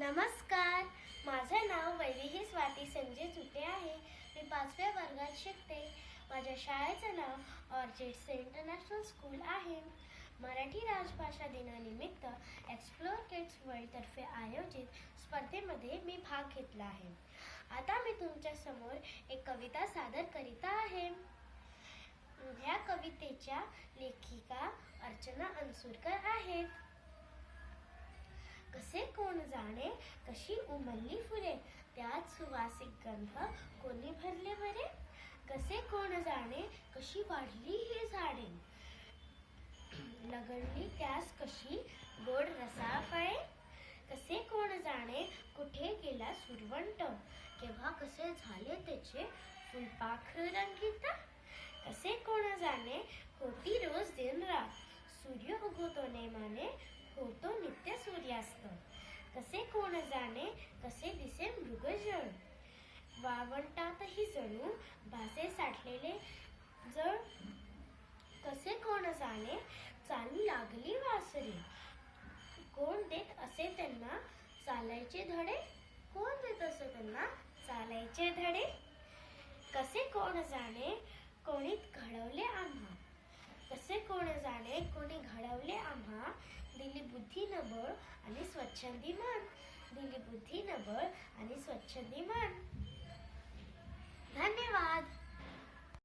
नमस्कार. माझं नाव वैदेही स्वाती संजय चुटे आहे. मी पाचव्या वर्गात शिकते. माझ्या शाळेचं नाव ऑर्जेट्स इंटरनॅशनल स्कूल आहे. मराठी राजभाषा दिनानिमित्त एक्सप्लोअर किड्स वर्ल्डतर्फे आयोजित स्पर्धेमध्ये मी भाग घेतला आहे. आता मी तुमच्यासमोर एक कविता सादर करीत आहे. ह्या कवितेच्या लेखिका अर्चना अनसुरकर आहेत. कसे कोण जाणे उमलली फुले. त्यात सुवासिक गंध कोणी भरले बरे? कसे कोण जाणे? कशी वाढली ही झाडे? लगडली त्यास कशी गोड रसा फळे कसे कोण जाणे? कुठे गेला सुरवंट? केव्हा कसे झाले त्याचे फुलपाखर रंगीत? कसे कोण जाणे? होती रोज दिन रात. सूर्य उगवतो नेमाने होतो नित्य सूर्यास्त कसे कोण जाणे? कसे दिसे मृगजळ? वावंटातही जणू भासे साठलेले जळ. कसे कोण जाणे? चालू लागली वासरी. कोण देत असे त्यांना? चालायचे धडे? कोण देत असे त्यांना? चालायचे धडे? कसे कोण जाणे? कोणीत घडवले आम्हा. कसे कोण जाणे? कोणी घडवले आम्हा. दिली बुद्धी न बळ आणि स्वच्छंदी मन. दिली बुद्धी न बळ आणि स्वच्छ मन